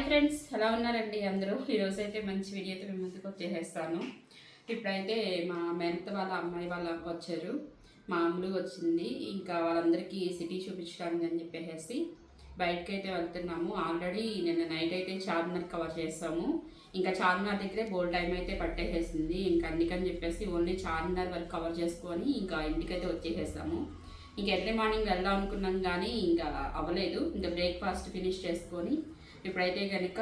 Hi friends ఎలా ఉన్నారండి అందరూ? ఈరోజు అయితే మంచి వీడియోతో మేము ముందుకు వచ్చేసేస్తాను. ఇప్పుడైతే మా మేనత్త వాళ్ళ అమ్మాయి వాళ్ళ వచ్చారు. మా అమ్ములు వచ్చింది. ఇంకా వాళ్ళందరికీ సిటీ చూపించడానికి అని చెప్పేసి బయటకి అయితే వెళ్తున్నాము. ఆల్రెడీ నిన్న నైట్ అయితే చార్మినార్ కవర్ చేసాము. ఇంకా చార్మినార్ దగ్గరే బోల్ టైం అయితే పట్టేసేసింది. ఇంకా అందుకని చెప్పేసి ఓన్లీ చార్మినార్ వరకు కవర్ చేసుకొని ఇంకా ఇంటికైతే వచ్చేసేసాము. ఇంకా ఎర్లీ మార్నింగ్ వెళ్దాం అనుకున్నాం కానీ ఇంకా అవ్వలేదు. ఇంకా బ్రేక్ఫాస్ట్ ఫినిష్ చేసుకొని ఇప్పుడైతే కనుక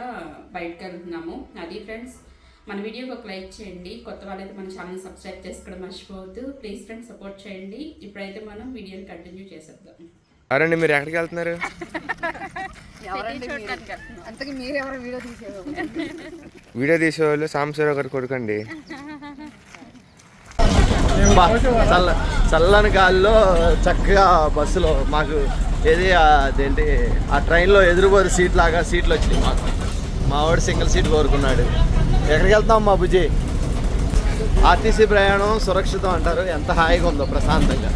బయటకు వెళ్తున్నాము. అది ఫ్రెండ్స్ మన వీడియోకి ఒక లైక్ చేయండి. కొత్త వాళ్ళైతే మన ఛానల్ సబ్స్క్రైబ్ చేసుకోవడం మర్చిపోవద్దు. ప్లీజ్ ఫ్రెండ్స్ సపోర్ట్ చేయండి. ఇప్పుడైతే మనం వీడియోని కంటిన్యూ చేసేద్దాం. అరండి మీరు ఎక్కడికి వెళ్తున్నారు? వీడియో తీసేవాళ్ళు సాంబశివరావు గారు కొడుకండి. బా, చల్ల చల్లని గాలిలో చక్కగా బస్సులో మాకు ఏది అదేంటి ఆ ట్రైన్లో ఎదురుబోరు సీట్ లాగా సీట్లు వచ్చినాయి మాకు. మా వాడు సింగిల్ సీట్ కోరుకున్నాడు. ఎక్కడికి వెళ్తాం మా బుజ్జి? ఆర్టీసీ ప్రయాణం సురక్షితం అంటారు. ఎంత హాయిగా ఉందో ప్రశాంతంగా.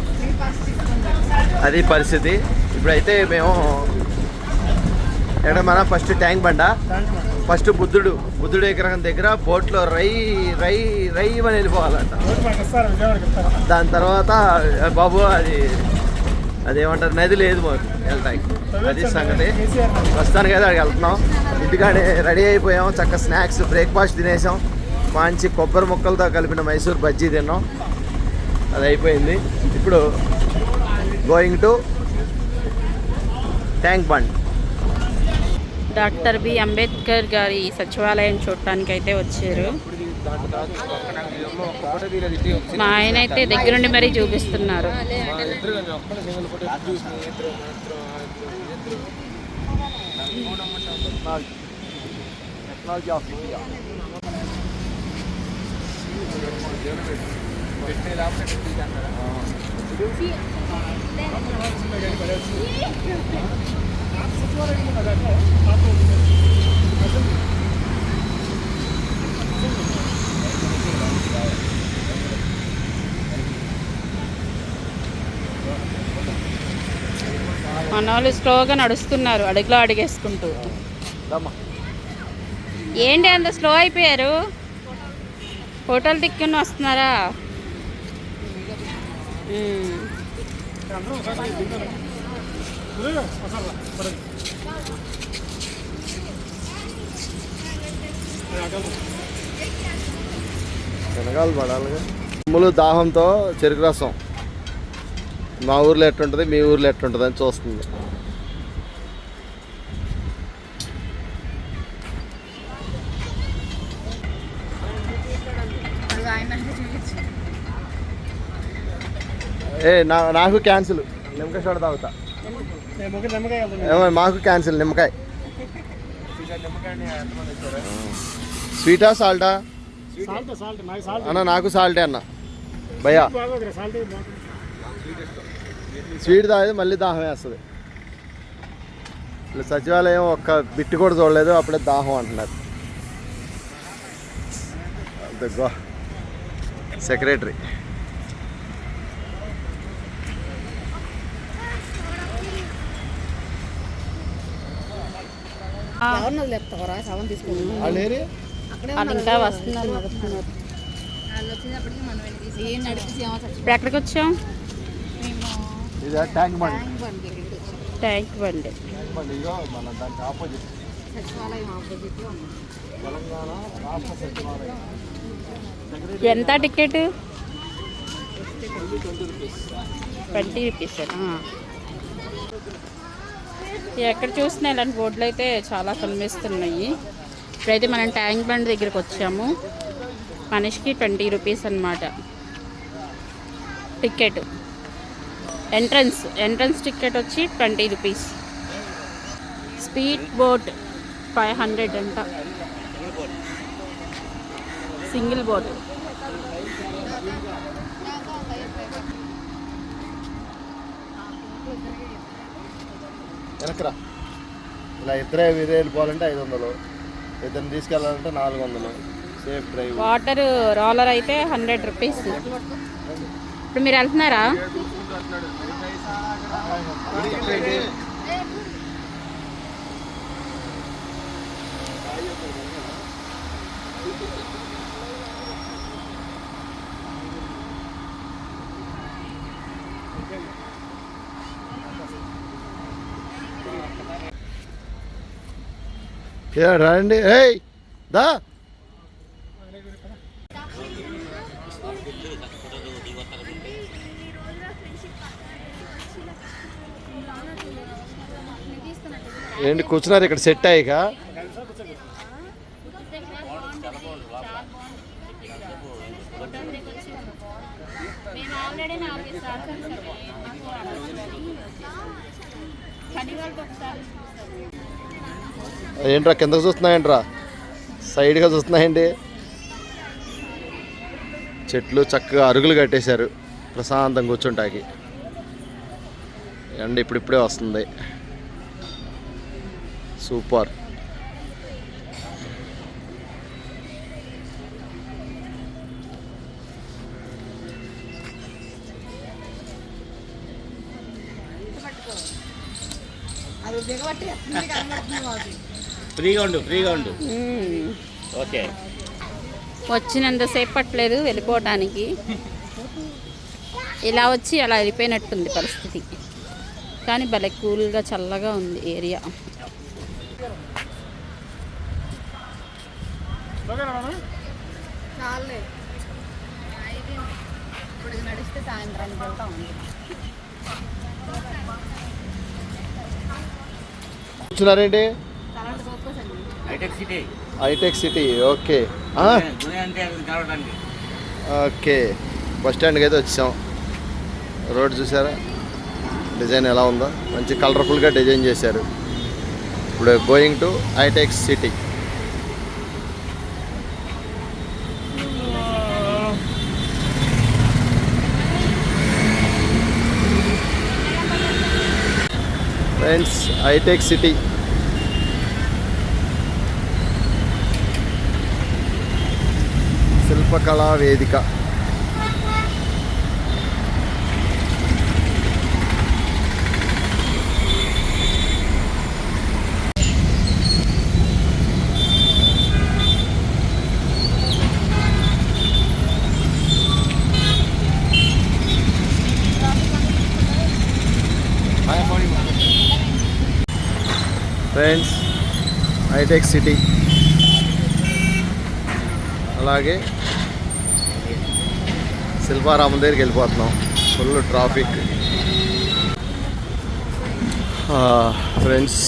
అది పరిస్థితి. ఇప్పుడైతే మేము ఎక్కడ మన ఫస్ట్ ట్యాంక్ బండ? ఫస్ట్ బుద్ధుడు. బుద్ధుడు విగ్రహం దగ్గర బోట్లో రై రై రై అని వెళ్ళిపోవాలంట. దాని తర్వాత బాబు అది అదేమంటారు? నది లేదు మాకు. వెళ్తాకి అది సంగతి. ప్రస్తుతానికి అయితే అక్కడికి వెళ్తున్నాం. ఇంటికాడే రెడీ అయిపోయాం. చక్క స్నాక్స్ బ్రేక్ఫాస్ట్ తినేసాం. మంచి కొబ్బరి ముక్కలతో కలిపిన మైసూర్ బజ్జీ తిన్నాం. అది అయిపోయింది. ఇప్పుడు going to Tank Bund doctor B Ambedkar గారి సచివాలయం చూడటానికి అయితే వచ్చారు. మా ఆయన అయితే దగ్గరుండి మరీ చూపిస్తున్నారు. టెక్నాలజీ ఆఫ్ ఇండియా మన వాళ్ళు స్లోగా నడుస్తున్నారు అడుగులో అడిగేసుకుంటూ. ఏంటి అంత స్లో అయిపోయారు? హోటల్ దిక్కుని వస్తున్నారా. వెనకాల పడాలిగా. ములు దాహంతో చెరుకు రసం. మా ఊర్లో ఎట్టుంటుంది మీ ఊర్లో ఎట్టుంటుంది అని చూస్తుంది. ఏ నా నాకు క్యాన్సిల్. నిమ్మకాయ షోడ తాగుతా. ఏమో మాకు క్యాన్సిల్ నిమ్మకాయ. స్వీటా సాల్టా? అన్న నాకు సాల్టే అన్న. భయ్యా. స్వీట్ తాగేది మళ్ళీ దాహం వేస్తుంది. ఇలా సచివాలయం ఒక్క బిట్టు కూడా చూడలేదు అప్పుడే దాహం అంటున్నారు. అంతే సెక్రటరీ. తీసుకుని. వాళ్ళేరి వాళ్ళు ఇంకా వస్తున్నారు ఇప్పుడు ఎక్కడికి వచ్చాం? ట్యాంక్ బండ్. ఎంత టికెట్ ట్వంటీ రూపీస్. ఎక్కడ చూసినా ఇలాంటి బోర్డులు అయితే చాలా కనిపిస్తున్నాయి. ఇప్పుడైతే మనం ట్యాంక్ బండ్ దగ్గరికి వచ్చాము. మనిషికి ట్వంటీ రూపీస్ అన్నమాట. టికెట్. ఎంట్రన్స్ ఎంట్రన్స్ టికెట్ వచ్చి twenty rupees. Speed boat five hundred అంట. Single boat. వెనకరా ఇలా ఇద్దరే వీరే వెళ్ళిపోవాలంటే ఐదు వందలు. ఇద్దరిని తీసుకెళ్ళాలంటే నాలుగు వందలు సేఫ్ డ్రైవ్. వాటర్ రోలర్ అయితే హండ్రెడ్ రూపీస్. ఇప్పుడు మీరు వెళ్తున్నారా? Thank you. రండి ఏయ్ దా. ఏంటి కూర్చున్నారు ఇక్కడ సెట్ అయ్యాక ఒకసారి ఏంట్రా కిందకు చూస్తున్నాయంట్రా సైడ్గా చూస్తున్నాయండి చెట్లు చక్కగా అరుగులు కట్టేశారు ప్రశాంతంగా కూర్చుంటాకి ఎండ ఇప్పుడిప్పుడే వస్తుంది. సూపర్. అది దిగబట్టి ఫ్రీగా ఉండు ఫ్రీగా ఉండు. ఓకే. వచ్చినంతసేపు పట్టలేదు వెళ్ళిపోవటానికి. ఇలా వచ్చి అలా వెళ్ళిపోయినట్టుంది పరిస్థితి. కానీ భలే కూల్గా చల్లగా ఉంది ఏరియా. నడిస్తే సాయంత్రానికి వెళ్తాం అండి Hitech City. Okay. Okay. Bus స్టాండ్కి అయితే వచ్చాం. రోడ్ చూసారా? డిజైన్ ఎలా ఉందో? మంచి కలర్ఫుల్గా డిజైన్ చేశారు. ఇప్పుడు going to Hitech City. Friends Hitech City. Shilpakala Vedika. Friends Hitech City. అలాగే శిల్పారామం దగ్గరికి వెళ్ళిపోతున్నాం. Full traffic. ఫ్రెండ్స్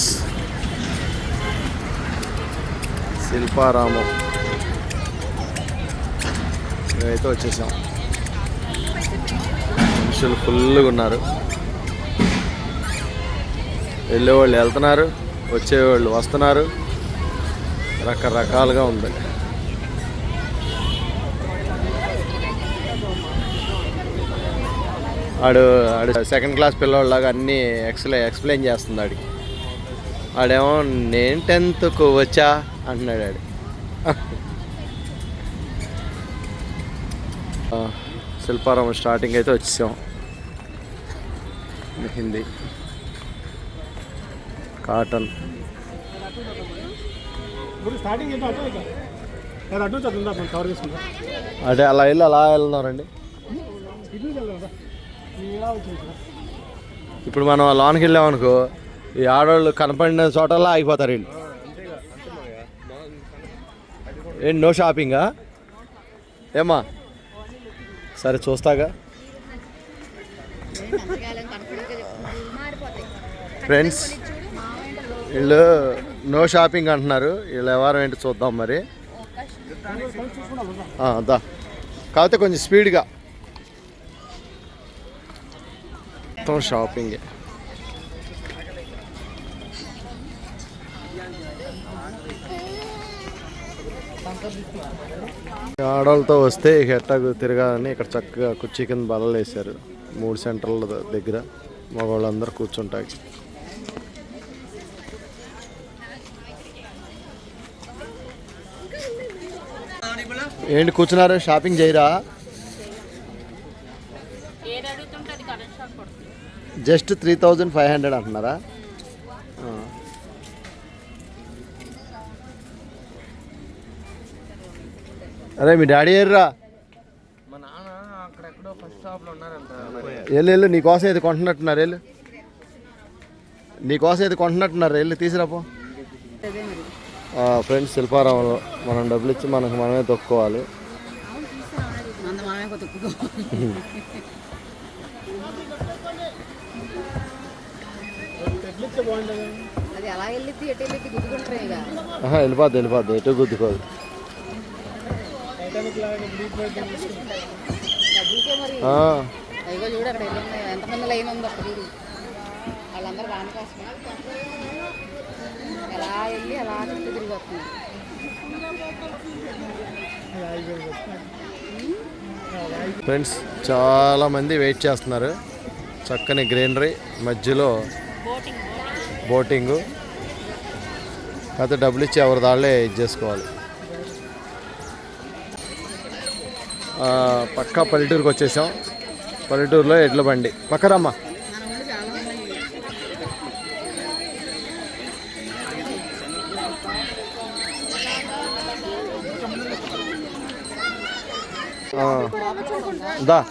శిల్పారామం. మేమైతే వచ్చేసాం. మనుషులు ఫుల్గా ఉన్నారు. వెళ్ళేవాళ్ళు వెళ్తున్నారు. వచ్చేవాళ్ళు వస్తున్నారు. రకరకాలుగా ఉంది. ఆడు ఆడు సెకండ్ క్లాస్ పిల్లవాళ్ళలాగా అన్నీ ఎక్స్ప్లె ఎక్స్ప్లెయిన్ చేస్తుంది ఆడికి. ఆడేమో నేను టెన్త్కు వచ్చా? అంటున్నాడు ఆడు. శిల్పారామం స్టార్టింగ్ అయితే వచ్చేసాం. హిందీ. కాటన్. ఇప్పుడు స్టార్టింగ్ ఏంటో అటు అలా వెళ్ళి అలా వెళ్తున్నారండి. ఇప్పుడు మనం లోనికి వెళ్ళామనుకో ఈ ఆడవాళ్ళు కనపడిన చోటల్లా ఆగిపోతారు వీళ్ళు. ఏంటి నో షాపింగా ఏమ్మా? సరే చూస్తాగా. ఫ్రెండ్స్ వీళ్ళు నో షాపింగ్ అంటున్నారు. వీళ్ళు ఎవరు ఏంటి చూద్దాం మరి. దా. కాకపోతే కొంచెం స్పీడ్గా. మొత్తం షాపింగే. ఆడవాళ్ళతో వస్తే హెట్టాకు తిరగాలని ఇక్కడ చక్కగా కుర్చీ కింద బలలు వేశారు మూడు సెంటర్ల దగ్గర మగవాళ్ళందరూ కూర్చుంటాయి ఏంటి కూర్చున్నారు? షాపింగ్ చేయరా? Just three thousand five hundred అంటున్నారా. అరే మీ డాడీ ఏర్రా? మా నాన్న అక్కడెక్కడో ఫస్ట్ స్టాప్లో ఉన్నారంట. వెళ్ళు వెళ్ళు నీకోసం ఇది కొంటున్నట్టున్నారు వెళ్ళు. నీకోసం ఇది కొంటున్నట్టున్నారు వెళ్ళు తీసుకురాపో ఫ్రెండ్స్ శిల్పారామంలో మనం డబ్బులు ఇచ్చి మనకు మనమే తొక్కుకోవాలి. వెళ్ళిపోద్ది వెళ్ళిపోద్ది ఎటు గుద్దుకోదు. చూడు అక్కడ ఎంతమంది లైన్ ఉందో అక్కడ వాళ్ళందరూ దానికోసమే ఎలా వెళ్ళి అలా చుట్టూ తిరిగి వస్తున్నారు ఫ్రెండ్స్ చాలా మంది వెయిట్ చేస్తున్నారు. చక్కని గ్రీనరీ మధ్యలో బోటింగు. కాకపోతే డబ్బులు ఇచ్చి ఎవరి దాళ్ళే ఇది చేసుకోవాలి. పక్కా పల్లెటూరుకి వచ్చేసాం. పల్లెటూరులో ఎడ్ల బండి. పక్కరమ్మా మన ఊళ్ళు చాలా ఉన్నాయి ఆ, దా.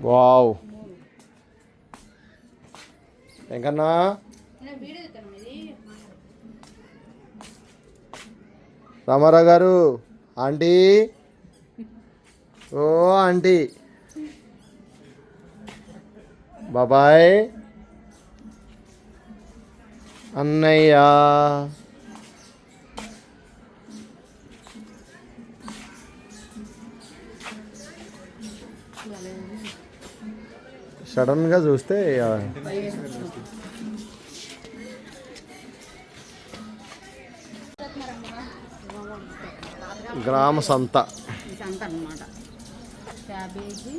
వావ్. వెంకన్నా. రామారావు గారు ఆంటీ. ఓ ఆంటీ. బాబాయ్. అన్నయ్య. సడన్గా చూస్తే గ్రామ సంత. సంత క్యాబేజీ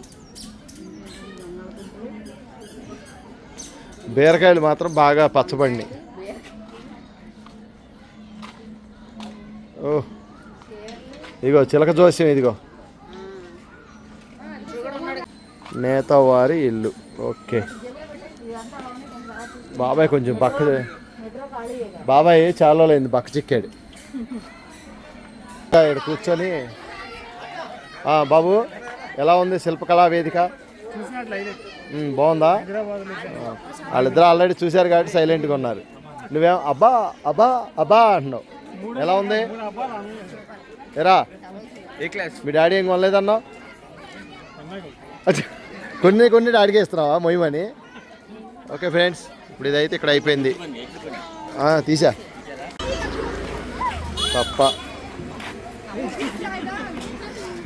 బీరకాయలు మాత్రం బాగా పచ్చబడినాయి. ఇదిగో చిలక జోస్యం ఇదిగో. నేతవారి ఇల్లు. ఓకే. బాబాయ్ కొంచెం పక్క బాబాయ్ చాలా రోజులైంది పక్క చిక్కాడు. ఇక్కడ కూర్చొని బాబు ఎలా ఉంది శిల్పకళా వేదిక? బాగుందా? వాళ్ళిద్దరు ఆల్రెడీ చూశారు కాబట్టి సైలెంట్గా ఉన్నారు. నువ్వేం అబ్బా అబ్బా అబ్బా అంటున్నావు. ఎలా ఉంది? ఎరా మీ డాడీ ఏం కొనలేదన్నా కొన్ని కొన్ని డాడీకి ఇస్తున్నావా మొయ్యమని ఓకే ఫ్రెండ్స్ ఇప్పుడు ఇదైతే ఇక్కడ అయిపోయింది. తీసా. తప్ప.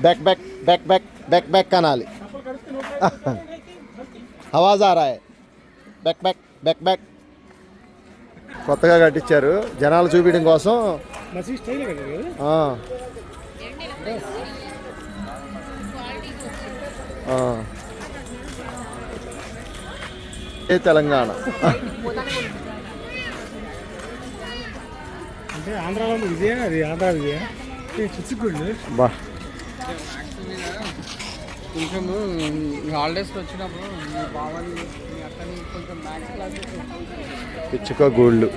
Back back back back back back అనాలి. ఆవాజ్ ఆ రా బ్యాక్ బ్యాక్ బ్యాక్ బ్యాక్ కొత్తగా కట్టించారు. జనాలు చూపించడం కోసం. మసీ స్టైల్ కదా ఇది? ఆ. ఆ. ఏ తెలంగాణ. అంటే ఆంధ్రాలో ఉంది. విజయ అది ఆంధ్ర విజయ చిచ్చుకుళ్ళు బా. కొంచెం హాలిడేస్కి వచ్చినప్పుడు పిచ్చుక గూళ్ళు.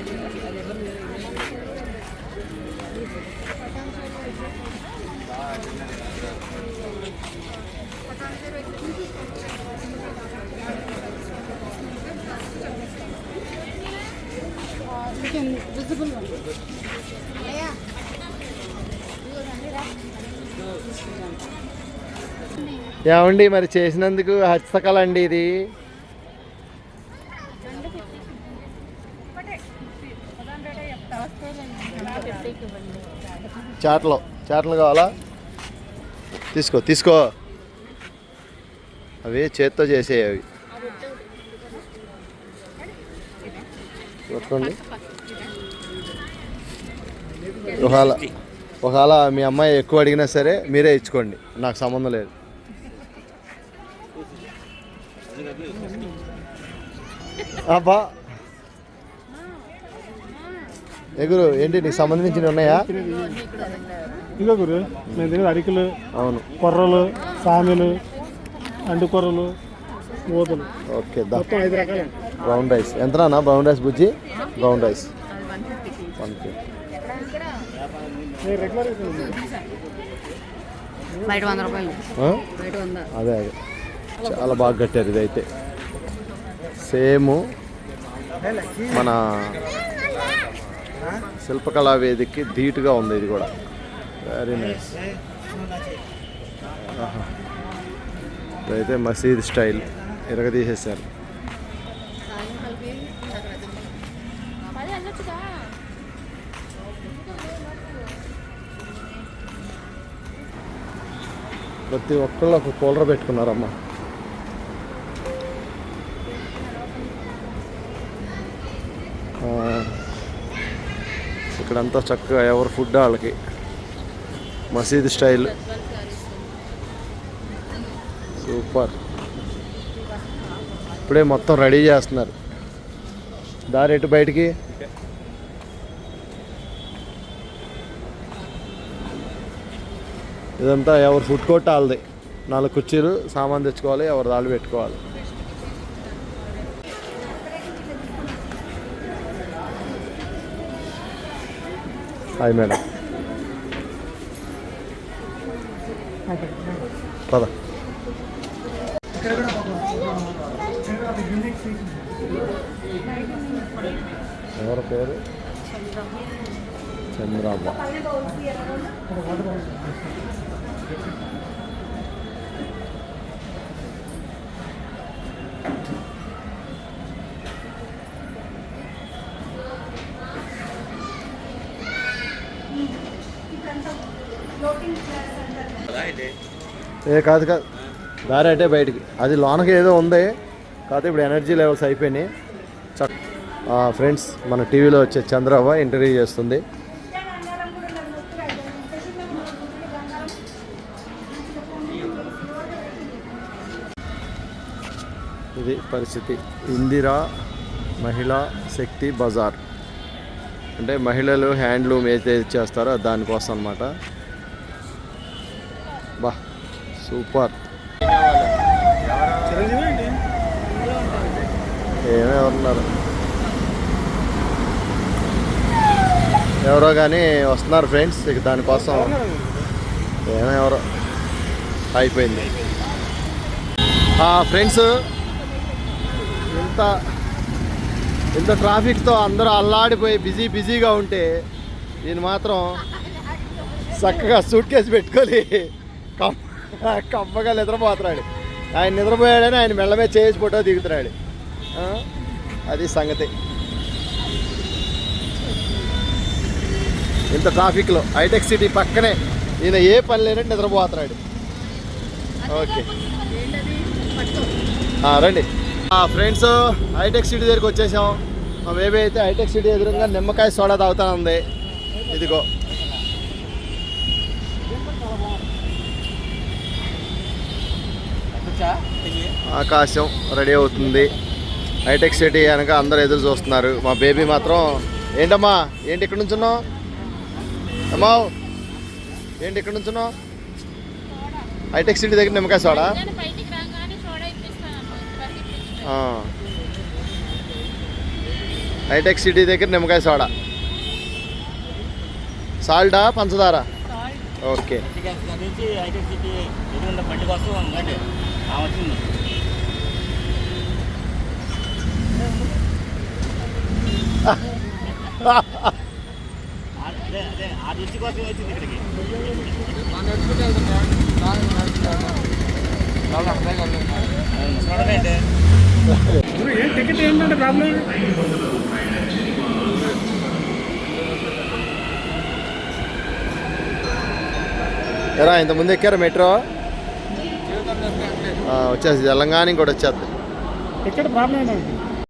ఏమండి మరి చేసినందుకు హస్తకళ అండి ఇది? చాటలు చాటలు కావాలా? తీసుకో తీసుకో. అవి చేత్తో చేసేవి అవి పట్టుకోండి ఒకవేళ ఒకవేళ మీ అమ్మాయి ఎక్కువ అడిగినా సరే మీరే ఇచ్చుకోండి. నాకు సంబంధం లేదు. అబ్బా ఎగురు ఏంటి నీకు సంబంధించినవి ఉన్నాయా? ఇదిగో గురు మేము తినేది అరికలు అవును. కొర్రలు సామెలు అండు కొర్రలు ఊతలు ఓకే దా. మొత్తం ఐదు రకాలు. బ్రౌన్ రైస్ ఎంతనా బ్రౌన్ రైస్ బుజ్జి? బ్రౌన్ రైస్ వన్ ఫిఫ్టీ నేను రెగ్యులర్ బయట వంద రూపాయలు. ఆ? బయట వంద. అదే అదే. చాలా బాగా కట్టారు ఇదైతే. సేమ్ మన శిల్పకళా వేదికకి ధీటుగా ఉంది ఇది కూడా. వెరీ నైస్ ఇదైతే మసీద్ స్టైల్ ఇరగదీసేసారు ప్రతి ఒక్కళ్ళు ఒక కూలర్ పెట్టుకున్నారమ్మా. ఇక్కడంతా చక్కగా ఎవరు ఫుడ్ వాళ్ళకి. మసీద్ స్టైల్. సూపర్. ఇప్పుడే మొత్తం రెడీ చేస్తున్నారు. దారి ఎటు బయటికి? ఇదంతా ఎవరు ఫుడ్ కోర్ట్ వాళ్ళది. నాలుగు కుర్చీలు సామాన్ తెచ్చుకోవాలి ఎవరు రాళ్ళు పెట్టుకోవాలి. హాయ్ మేడం పద ఎవరి పేరు చంద్రమ్మ ఏ కాదు కాదు. దారి అంటే బయటికి. అది లోనకి ఏదో ఉంది. కాదు ఇప్పుడు ఎనర్జీ లెవెల్స్ అయిపోయినాయి. చక్. ఫ్రెండ్స్ మన టీవీలో వచ్చే చంద్రబాబు ఇంటర్వ్యూ చేస్తుంది. ఇది పరిస్థితి. ఇందిరా మహిళా శక్తి బజార్. అంటే మహిళలు హ్యాండ్లూమ్ ఏదైతే చేస్తారో దానికోసం అనమాట సూపర్. చిరంజీవి ఏమెవరున్నారు ఎవరో కానీ వస్తున్నారు ఫ్రెండ్స్ ఇక దానికోసం ఏమెవరో అయిపోయింది. ఫ్రెండ్స్ ఇంత ఇంత ట్రాఫిక్తో అందరూ అల్లాడిపోయి బిజీ బిజీగా ఉంటే నేను మాత్రం చక్కగా సూట్ కేసు పెట్టుకొని కమ్మగా నిద్రపోతున్నాడు. ఆయన నిద్రపోయాడని ఆయన మెల్లమే చేసి ఫోటో దిగుతున్నాడు. అది సంగతి. ఇంత ట్రాఫిక్లో హైటెక్ సిటీ పక్కనే ఈయన ఏ పని లేనట్టు నిద్రపోతున్నాడు. ఓకే. రండి. ఫ్రెండ్స్ హైటెక్ సిటీ దగ్గరికి వచ్చేసాం. మా బేబీ అయితే హైటెక్ సిటీ ఎదురుగా నిమ్మకాయ సోడా తాగుతా ఉంది. ఇదిగో. ఆకాశం రెడీ అవుతుంది. హైటెక్ సిటీ కనుక అందరు ఎదురు చూస్తున్నారు. మా బేబీ మాత్రం ఏంటమ్మా? ఏంటి ఇక్కడ నుంచున్నావు? అమ్మా! ఏంటి ఇక్కడ నుంచున్నావు? హైటెక్ సిటీ దగ్గర నిమ్మకాయ సోడా? బయటికి రాగానే సోడా ఇప్పిస్తాను ఆ. హైటెక్ సిటీ దగ్గర నిమ్మకాయ సోడా. సాల్టా పంచదార? ఓకే. నుంచి హైటెక్ సిటీ ఎదురున్న బండి కోసం ఉందండి ఆమె వచ్చింది అదే అదే ఆ రుచి కోసం వచ్చింది ఇక్కడికి చూడండి టికెట్ ఏంటంటే ప్రాబ్లం? ఎరా ఇంతకుముందు ఎక్కారా మెట్రో వచ్చేసి తెలంగాణ ఇంకోటి వచ్చేది ఎక్కడ ప్రాబ్లం ఏంటంటే